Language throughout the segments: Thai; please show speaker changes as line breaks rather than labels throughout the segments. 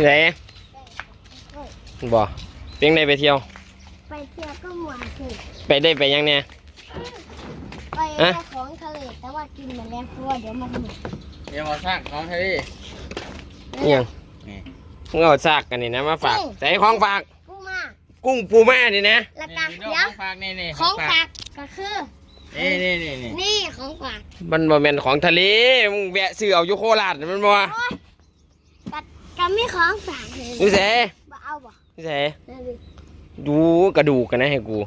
ไหนบ่เพียงได้ไปเที่ยว
ไปเที่ยวก็หมวนสิ
ไปได้ไปยังเนี่ย
ไป
ฮะ
แค่ของทะเลแต่ว่ากินมาแล้วเพราะว่าเดี๋ยวมันหมด
เดี๋ยวมาสร้างของทะเล
อิหยัง
นี่
มึงเอาซากกันนี่นะมาฝากใส่ของฝาก
ปูมา
กุ้งปูม่านี่นะ
แล้ว
นี่
ก็
มี
เดี๋ยว
ของฝากนี่นี่
ของฝากก็คือ
นี่นี่นี่นี่
นี่ของฝาก
มันบ่แม่นของทะเลมึงแวะซื้อเอาอยู่โคราชมันบ่
กัด กัมีของฝากเลย
นี่แส
บ่เอาบ่
นี่แส
นั่นดิ
ดูกระดูกกันนะให้กู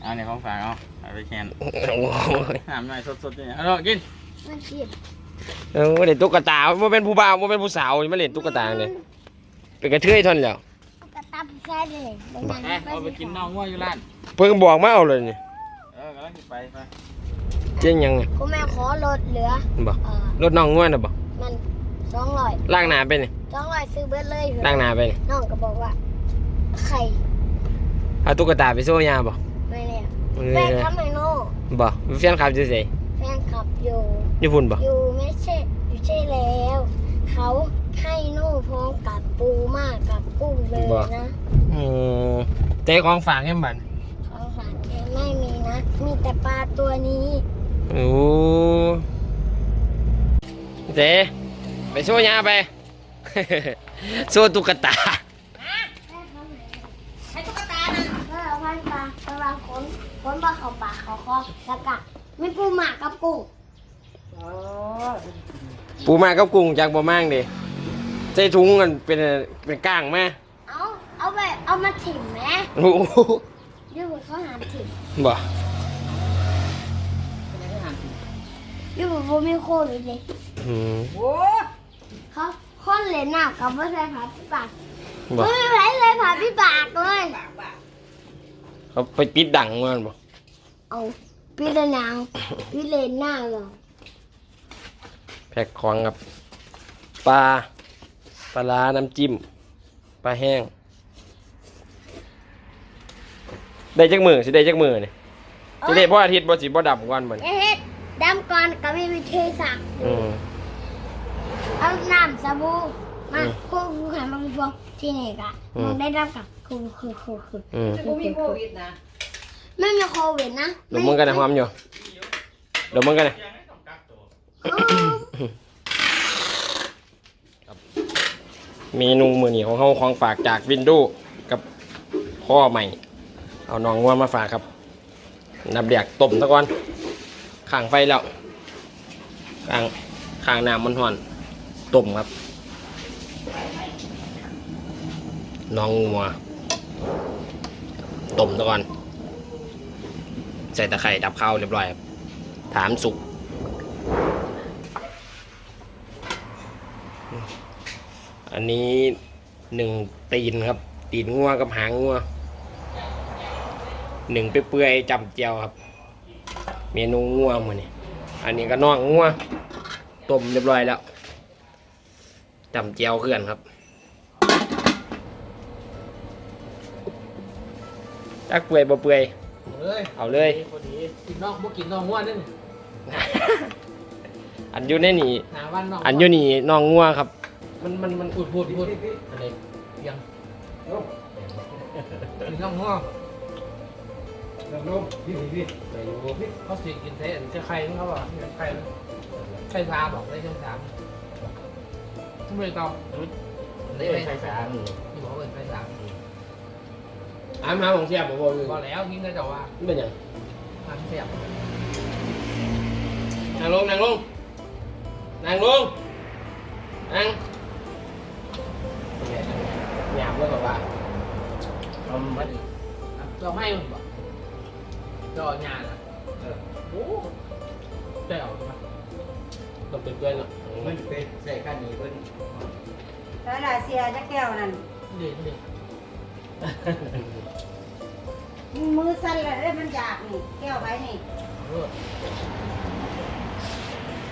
เอาเนี่ยของฝากเอาเอาไปแคน
โอ้ย
น้ำหน่อยสดๆนี่เอาลูกกิน
มันกิน
เออเล่นตุ๊กตาบ่เป็นผู้บ่าวบ่เป็นผู้สาวมาเล่นตุ๊กตาเนี่ยเป็นกระเทยเท่านั้นแหล้ว
กระตับใช่เลยเดี๋ยว
ไป
มัน
เอาไปกินน้องงัวอยู่ร้าน
เพิ่งบอกมาเอาเลยนี่
เออกำลังสิไปไป
เจ๊งยังไง
คุณแม่ขอลดเหลือ
บ่
เอ่อ
รถน้องง่วนน่ะบ่
มัน สองร้อย
ล้างหน้าไปนี่
สองร้อยซื้อเบิดเลย
ล้างหน้าไปนี่
น้องก็บอกว่าไข่
เอาตุ๊กตาไปโซ่ยาบ่
ไม่เนี่ย
เอ
แฟน
อ
คลับไมโน่
บ่แฟนคลับจะไส
แฟนคลับอยู่
ญี่ปุ่นบ่
อยู่ไม่ใช่อยู่ใช่แล้ว เขาให้โน่พร้อมกับปูมากกับกุ้งเลยนะ
อืมใจของฝากให้มัน
ของฝากแกไม่มีนะ มีแต่ปลาตัวนี้
โอ้เจ๊ ไปโซ่ยาไป โซ่ตุ๊กตา
ให้ตุ๊กตานะเออพันปลากำลังขนขนปลาเขาปากเขาคอแล้วก็มีปูหมากกับกุ้ง
ปูมากับกุ้งจากบ่มั่งดิใส่ถุงมันเป็นเป็นก้างไหม
เอาเอาไปเอามาถิ่มไหม
โอ้โห
เดี๋ยวเขาหาถิ่ม
บ่
เดี๋ยวผมมีโควิดเลย
อืม
เขาคนเหรียญหนักกับไม่ใช่ผ่าพี่ปาก
บ่
ไม่มีใครเลยผ่าพี่ปากเลย
เขาไปปิดดังมันบ่
เอาพี่เลนหนาวพี่เลนหน้าเหรอ
แพ็คของกับปลาปลาร้าน้ำจิ้มปลาแห้ง ได้จักมือสิได้จักมือนี่สิได้เพราะอาทิตย์บ่สิบ่ดับวันบ่นี่
เอ๊ะดำก่อนก็มีวิธีสัก
อืม
เอาน้ำสบู่มา
อืม
คู่คู่หันมาฟองที่ไหนกะ
อืม
มึงได้รับกับคู่คู่คู่คู่
อืม
ไม่มีโควิดนะไม่มีโควิดนะ
เดี๋ยวมึงกันนะความอยู่เดี๋ยวมึงกันนะเมนูมือนี้ของเขาของฝากจากวินโดว์กับพ่อใหม่ เอาน้องวัวมาฝากครับนับเดียกต้มตะกอนข้างไฟแล้วข้างข้างน้ำมันห่อน ต้มครับน้องงัวต้มตะกอน ใส่ตะไคร่ดับข้าวเรียบร้อยครับถามสุกอันนี้หนึ่งตีนครับ ตีนงัวกับหางงัวหนึ่งเปื่อยๆจำเจียวครับ เมนูงัวมาเนี่ยอันนี้ก็น่องงัวต้มเรียบร้อยแล้ว จำเจียวเพื่อนครับจักเปื่อยบ่เปื่อย
เฮ้ย
เอาเลย
พอดีกินน้องบ่กินน้องงัวนั่น
อันอยู่ในนี่
หาวันน้อง
อันอยู่นี่น่องงัวครับ
มันมันมันพูดพูดพูดอะไรยังกินน้องงัว
ลูกพี่พี่พี่
ไม่รู้เขาสิกินเทนจะใครนี่เขาบอกใครใครซาบอกได้ช่องสาม ทุ่มเลยต่อได้ไหมใครสามที่บอกว่าเป็นใครสาม
อามหาของเสียบบ่บ่อยู่
บอกแล้วทิ้งได้แต่ว่า
มันเป็นหยัง
ทำเสียบ
นั่งลงนั่งลงนั่งลงนั่งหยาบแล้วก็ว่า
ทำมาดิเราให้มันบอกจองานอะโอ้เจ๋วใช่ไหม
ต้องเป็น เพื่อนเนาะ
มันเป็นใส่กันนี่เพิ่น
ใช่ละเสียจักแก้วนั่น
ดีดี
มือสั่นเลยเอ้ยมันอยากนี่ แก้วไว้นี่
เออ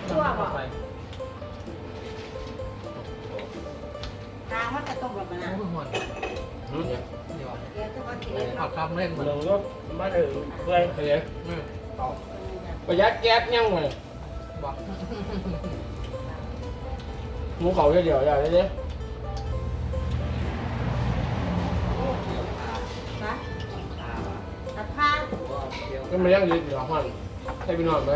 ชั่วบ่ทางมันกระตุกแบบนั้น
น้ำ
นะ
พึ่งหมดเดี๋ยวเดี๋ยว
เดี๋ยวทุกคนกิน
เดี๋ยว
เล่น
ขอ
เนาะ
คำเล่นหมด
ลงรถมาถึงเพื่อนเสีย
อืมต่อ
ประหยัดแก๊สยังไง
บอก
หมูเขาเดียวๆอย่าเลยเด้
นะตัดผ้า
ก็ไม่ยังยืนอยู่หรอกมันให้ไปนอนไหม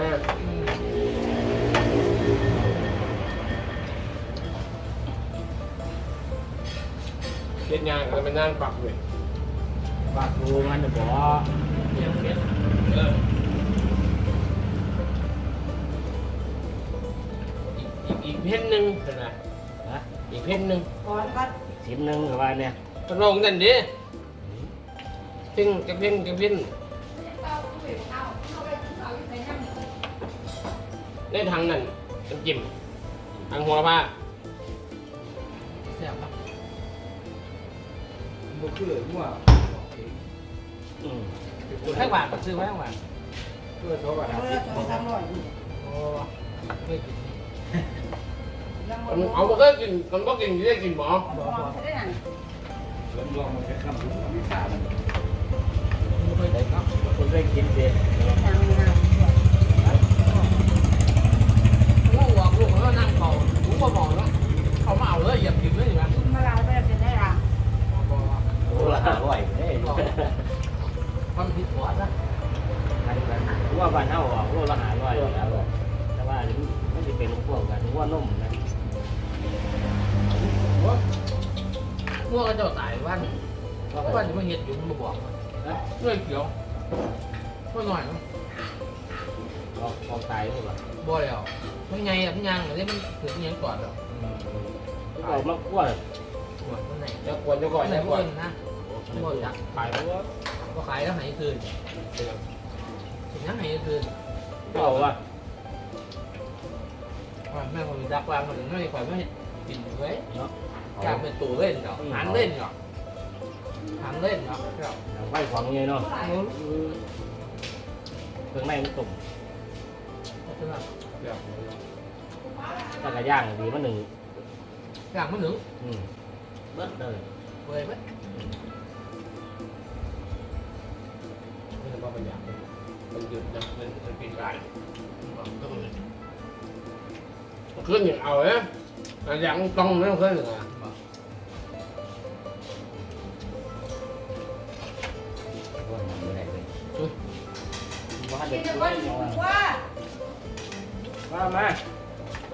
เฮ็ดงานก็ไปนั่งปักเลย
ปากดูมันจะบอก
เยี่ยมเม็ด
เออ เพนหนึ่งเห็นไหม
นะ
อีกเพนหนึ่ง
ก่อนก็
สิบหนึ่งกับว่าเนี่ย
ตกลงกันดิเพ่งกับเพ่งกับเพ่งในทางนั้นน้ำจิ้มทางหัวผ้า
แซ่บครับ
บุกคือมั่วอืม
แค่หวานก็ซื้อไว้แค่หวาน
เพื่อเขาว่า
เอาละสองสามร้อย
โอ้ไม่กิน
ยั
นเอาไปก็กินมันก็กินได้กินหมอ
บ่บ่ได้นั่น
ลองลองมันจะข้ามถึงวิสามัน
ไม่ค่อยได้ครับ
คนได้กินเด็ด
เอามา
คั่
วหัว
มัน
ไหน
จะกวนจะก่อน
ไหน
จะ
พ
ก
ว
ว
ก
น
นะบ่อยาก
ขายแล้วว่า
ก็ขายแล้วหายคืนถึงยังหายคืน
เอาว่า
แม่ผมมีดักวางมาถึงไม่ค่อยไม่กินไว้
เนาะ
กลายเป็นตัวเล่นเหรอหันเล่นเหรอหันเล่นเหรอ
เอาไว้ของไงเนาะเครื่องในมันตุ่มถ้ากระย่างดีมันหนึ่ง
อย่างมันหนึ่ง
อืมเบิดเลย
เว้ยไหม
ไม่ใช่ว่ามันอยากมันหยุดนะมันมันปิดร้านขึ้นอย่างเอาเนี่ยอย่างต้องไม่ต้องขึ้นหนึ่งอะ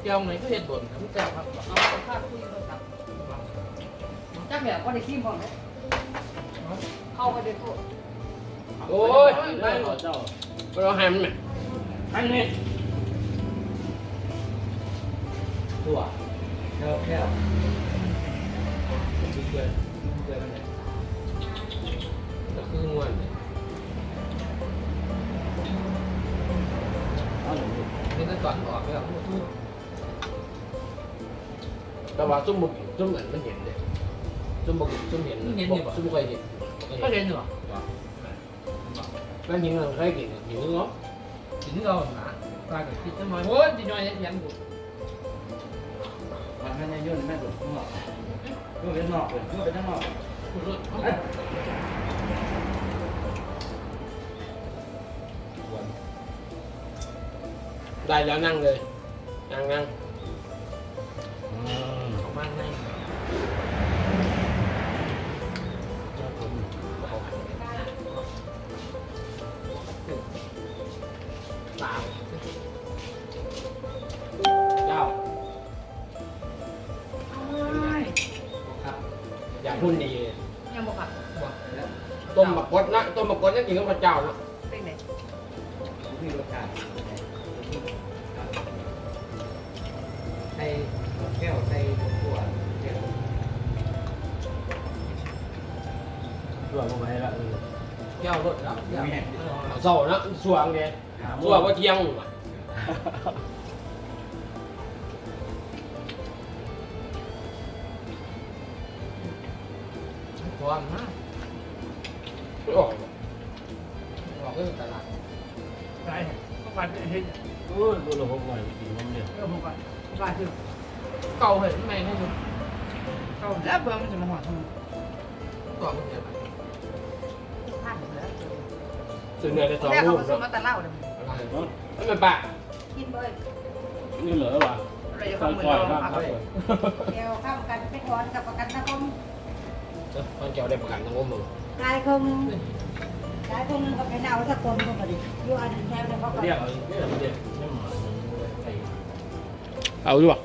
เจ้า
ไหนก็เห็นบ่นน้ำเจ้าครับ
เอาข้าคุยโทรศัพท์จักแบบก็ได้ขี้บ่เนาะเข้าไปได้ตัว
โอ้ย
ได้
นั่น
หมดเจ้า
เราแฮมเนี่ย
อันนี้
ตัวแค่แค่เกินดูเกินมันไหน
ก็คืองวน
เอาหนึ่ง
นี่ก็ก่อนออกไปแล้วทุก
แต่ว่าซุ่มบุกซุ่มเหมือนมันเห็นเลยซุ่มบุกซุ่มเห็นซุ่มเคยเห็น
ก็เรียนอยู่
นั่นยิงเราเคยกินยิงเนาะ
ถึงเราหนาปลากับคิดจะน้อยโอ้ยจีน้อยยันบุ
มันไม่ได้ยุ่นไม่ดุข้างนอกยุ่นเป็นนอกเลยยุ่นเป็นข้างนอก
กุศล
ได้แล้วนั่งเลย นั่งนั่ง
อ
ยากหุ่นดี
ยังบ่ค่ะ
ต้มบักกดนะต้มบักกดนั่นกินกับพระเจ้านะ
เป็นไง
มีรสชาติ
ใส่
แก้วใส่ถั่วแก้วถั่วลงไปแล้วเออ
แก้วรถแล้วแก้ว
เศร้านะสวงเดียสวงว่าเที่ยง
พร้อมนะ
โอ้
ออกก็ตลาดไปก็ไปเห็น
โอ้ยดูเราพกไว้กินน้ำเดียว
ก็ผมไปไปคือเก่าเห็นไหมให้ดูเก่าแล้วเบอร์มันจะมาหอดทำไมก่อนมันเห็นไหม
ท่านแล้ว
สื่อเหนือจะสอง
แม่
รู
เขา
ป
ไปซื้อ
เนาะ
มาแต่เหล้าเลย
ไม่เป็นปะ
กินเบย
นี่เหลือวะ
รเลยจะ
ค่
ข้ามือ
อย
เรา
ๆครับ
พัก
ครับ
เดี๋
ยวข้ามกันไปถอนกับประกันสังคม
ตอนเกี่ยวได้ประกันทั้งงมมึง
กายคงกายคงนึงก็เป็นเอาสักคนก็พอดีอยู่อันแถวเดียวเขาก็
เรียกเอาเรียกเอาเรียกน้ำหมันใส่
เอาด้วย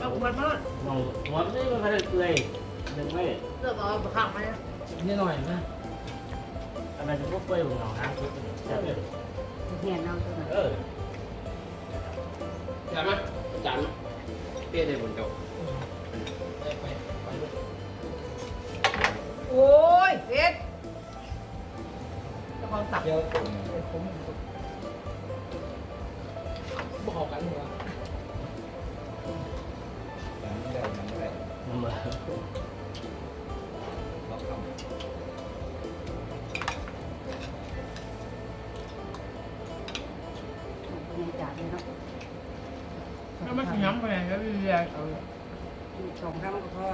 มาอุบัติมา
มองหัวนี่มันไม่ได้เปื่อยหนึ่งไม่
เลือกเอาข้างมาเนี่
หน่อยนะ
อะไรจะพวกเปื่อยของเรานะ
เหียนเอาตัวนั้น
เออ
จานไหมจานเปี้ยได้บนเจ้า
โอ้ยเอ็ดจะความตับ
เดี๋ยวผมผมบอกเขากันเหรอ
มันมา
ในจานเลยเนาะ
แล้วมันขยำไปไหนก็เรียกเอา
สองครั้งก็พอ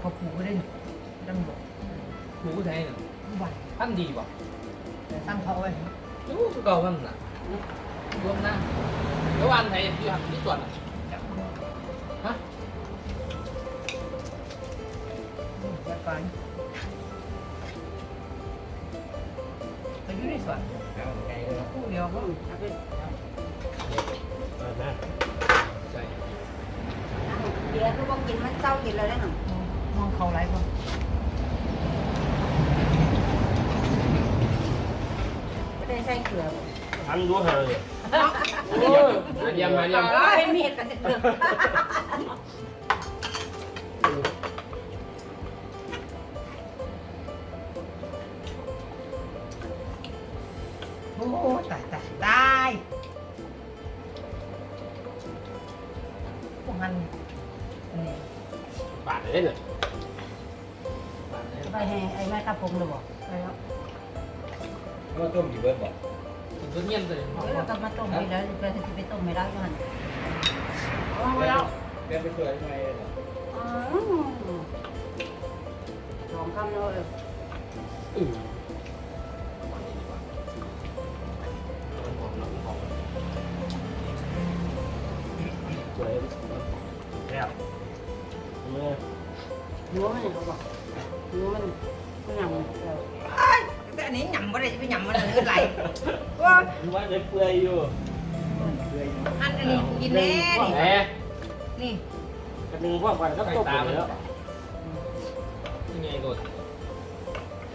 เอาชิ้นเอากระปุกไปได้ดังบอก
หมูไทยน่ะ
บัตร
ท่านดีป่ะ
แต่ตั้งเขาไว้
ยูเก่ามันน่ะรวมนะแล้ววันไทยอยู่หันที่ส่วนอะฮะ
จัดการไปอยู่ในสวนผู้เดียวก็
เอาไป
เออนะ
ใช่
เดี๋ยวก็บอกกินมันเศร้ากินแล้วได้หนึ่ง
มอง เขาไรคน
ไม่ได้ใส่เกลือ
ทำดูเถอะ
โอ้ยมาเยี่ยมมาเยี่ยม
เอ้ยมีดกันจะเกลือ
โอ้ตายตายตายพวกนั้นอันนี้
บาทเลยเนี่ย
ไป ให้ไอ้แม่กับผมเลยบอก
ไปแล้ว
มาต้มกี่เบิร์ดบอก
ถึงตัวเงี้ยเลย
เออก็มาต้มไปแล้วก็จะไปต้มไม่ได้ยังไง
เอาไปแล้ว
เรียนไปเพื่อทำไมเหรอ
อ๋อสองคำแล้วเลย
อือมันหอมหนังหอม
สวยแล้วเมื่อ
หัวมันเลยบอ ห
ยำมันเลยไหลว่า
ว่าจะเปื่อยอยู่
อันอันนี้กินแน่นี่
แหม
นี่
กระดึงพวกกันก็ตกไปแล้ว
ยังไงตัว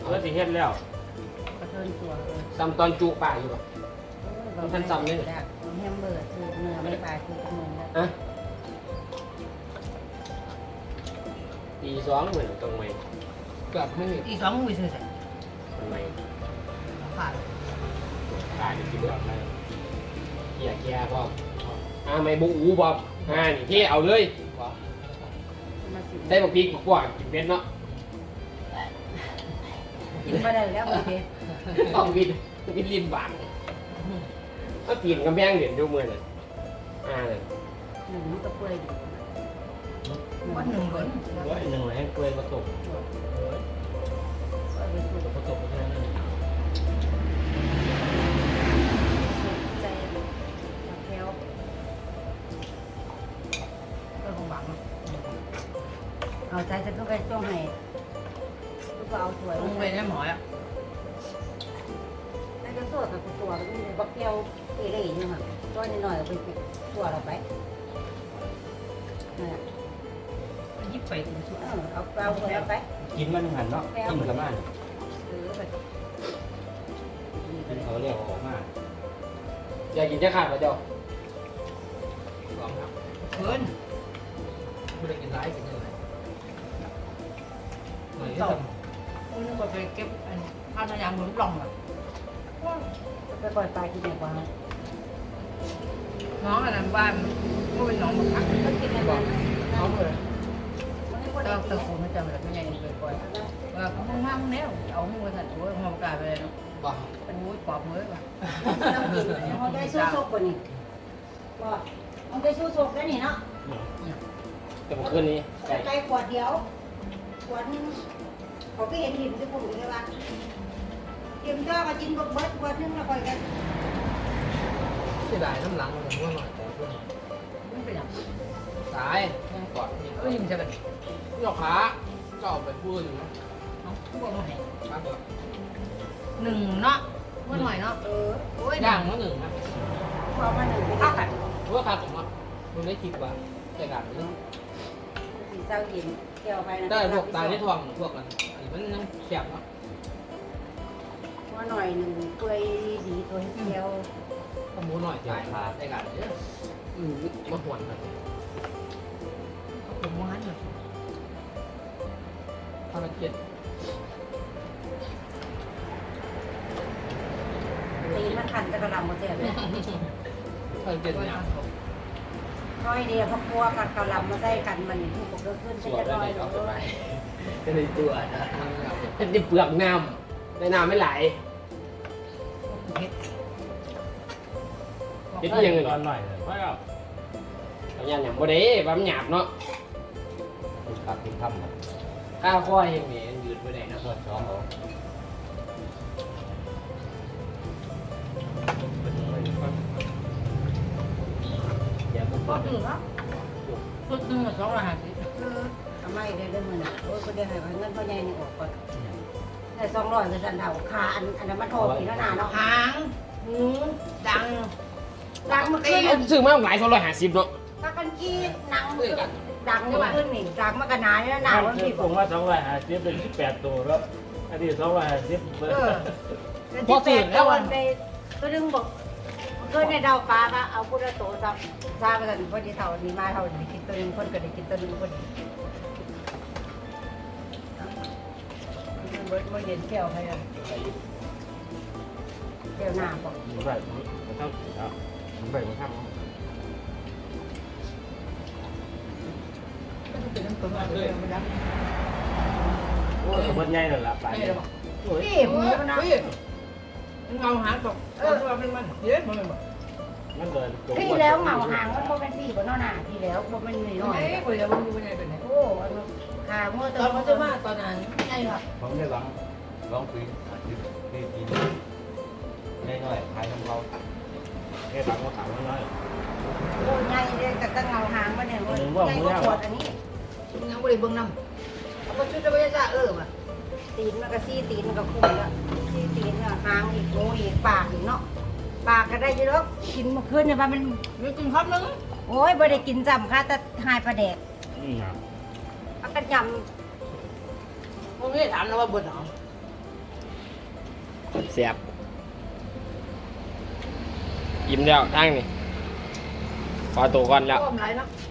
เออสิเฮ็ดแล้ว
กระเทินตัวเลย
ซ้ำตอนจุป่าอยู่ป่ะท่านจำได้
แฮมเบอร์คือเนื้อไม่ปลาคือเนื้อแล้ว
อะตีสองเหมือนตรงไหม
กลับไม่มี
อีสองมือซื้อใส่
ตรงไหม
ขาด
ตายกินแบบไหนเกียร์แก่พ่ออ่าไม่บุอูบอบอ่านี่เท่เอาเลยได้บักพริกบักว่ากินเม็ดเนาะ
กินไปได้แล้วโอเค
ต้องวินวินลินบานก็ปีนกำแพงเหรียญดูมือน่ะอ่า
หนึ่งก็เปื่อย
วันหนึ่งเบิร์น
ว่าหนึ่งให้เปื่อยก็ตก
ประสบการณ์
ใจ ใจจะก็ไปจ้องให้ก็เอาถ้วย
ลงไปได้หมออะ
แล้วก็สวดกับตัวมันมีบักเกียวเอเล่ยังไงตัวนิดหน่อยไปตัวเราไปนี่
ยิบไปถึงสุด
เออเอาเอาถ้วยไป
กินมันหันเนาะกินกับมัน
เออไป
กินเขาเรียกออกมา
อยากกินจะขาดป่ะเจ้า
สองครับ
เบิร์น
ไม่ได้กินร้ายกินยังไงหน่อย
ต่
ที่
อ
ท
คุณนึกว่าไปเก็บอันข้าวน้ำยางบนกล่องอะ
ไปปล่อยปลาที่ไหนกว่า
น้องอันนั้นบ้านก็เป็นน้องบักคัก
ก็กินในบ้าน
น้องเลย
มันไม่ควร
ก็
ได้กิ
ตะ
น
คูไม่จำเลยไม่ใหญ่เลยปล่อยว่าเขาห้องน้ำแนวเอาหัวสัตว์หัวหอมกาไปเลยเนาะำ
บ้า
เป็นหัวปอบมือป่ะ
ต้องกินเขาได้สู้ซกกว่านี้ก็มันได้สู้ซกได้นี่เนาะ
แต่เมื่อคืนนี้ไก่
ไก่ขวดเดียว ขวดนึงเขาก็เห็นหิมที่ผมอยู่ในวัดกินก็มากินบกเบิดขวดนึงแล้วค่อยกัน
เสียดายน้ำหลังมันหัวหน่อย
มันเป็นอย่าง
ตายยังกอดก็ยิงใช่ไหมยกขาก็เอาไปพูดอยู่นะ
น้องพวกมาให้
ครับ
หนึ่งเนาะเมื่อหน่อยเนาะ
เออ
โอ้ย
ย่างมาหนึ่งนะ
พอมาหนึ่งไป
เท่ากัน
เพราะว่าขาดผมอะมันได้คิดว่าจะกัดมัน
สีเจ้าเย็นเกี่ยวไปนะ
ได้พวกตายในท้องพวกนั้นอันนี้มันยังแคบเนาะ
ว่าหน่อยหนึ่งเปื่อยดีตัวเดียว
ขโมยหน่อยตายขาได้กัดเยอะอืมมาหวนกัน
ผมว่าเนี่ย
ภารกิจ
ตีมันขันจะกระลำมาเสียเลย
ภารกิจเนี่ย
น้อยเดียวพอครัวกับกระลำมาใส่กันมันผู้ปกครองขึ้น
ส
จะ
วด
จะ
ได้
น้อย
ไหน
เล
เอาสบาย
ย
ก็เลยตัวนะเป็นที่เปลือกน้ำในน้ำไม่ไหล
เผ็ด
เฮ็ดอีหยังไง
ตอนหน่อยเลยเพราะว่า
เอาอย่างอย่างบ่ได้ว่ามันหยาบเนาะ
ตัดทิ้งทำอะ
ข้าวข้อยเฮ็ดแหมยืดบ่ได้เนาะ
ทอดช้อน เอาอย่าบุก
ก็
บ้าน
หนึ่งเนาะชุดหนึ่งสองร้อยห้าสิบ
เออทำไมได้เรื่องมันโอ้ยคนเดียวให้เงินพ่อใหญ่นี่ออกก่อนแต่สองร้อยคือสันเดาขาอันอันนั้นมันโทรปีแล้วนาเนาะ
หางหูดัง
ดังมัน
เอ้
ขึ้
ย
น
ซื้อมาหลาย250เนาะ
ถ้ากันกี้หนังดังมันขึ้นนี่ดังมันกระหนาเนี่ยหนามัน
ที่
ผิด
ผมว่าสองร้อยห้าสิบเป็นสิบแปดตัวแล้วอันนี้สองร้อยห้าสิบเบอ
เอ
ร์
อพอตื่นแล้ววันไปก็ดึงบอก เกิดในดาวฟ้าก็เอาพุทธโตซับซาไปกันพอดีเท่านี้มาเท่านี้กินตัวนึงคนก็ได้กินตัวนึงคนเบิร์ดมาเย็นเกี่ยวไปอะเกี่ยวหน้าบอก
ไม่ได้ไม่ต้องเอาไม่ได้ไม่ทำ
เป็นน้ำตุ๋นอะไรไม่ได้
โอ้ยคนใหญ่เลยล่ะไป
ไม่ได้บอก
พี่หมูนะ
เฮ้ย มึงเอาหางตกเออว่าเป็นมันเย็ดมันเลยบอก
มันเดิน
ที่แล้วเหงาหางมันโมเป็นพี่บนนอหน้าที่แล้วโมเป็นหน่อย
เฮ้ยกูจะมึงดูเป็นไงเป็นไง
โอ้ขาเมื่อ
ตอนมันจะมาตอนนั้นไงล่ะ
ผมได้ลองลองคุยอาทิตย์นี่กินง่ายๆขายของเรา
แค่ตังค์ก็ตังค์น้อย
โอ้ใหญ่เลยแต่ตั้งเงาหางมันเนี่ยใหญ่กว่าขวดอันนี้
งยังไม่ได้เบิ่งน้ำเอาไปชุดเอาไปจ้าเออว่ะ
ตีนมันก็ซี่ตีนมันก็คุ้มแล้วซี่ตีนเนี่ยหางอีกโมอีกปากอีกเนาะปากก็ได้เยอะกินเมื่อคืนเนี่ยว่ามัน
มีกินคำนึง
โอ้ยบ่ได้กินจำค่ะแต่หายประแดก
อืม
เอากระย
มึงไม่ได้ถามนะว่าเบิดหรอ
เสียบอิ่มแล้วทางนี่ขอตัวก่อนแล้ว
ก็ทำไรเนาะำ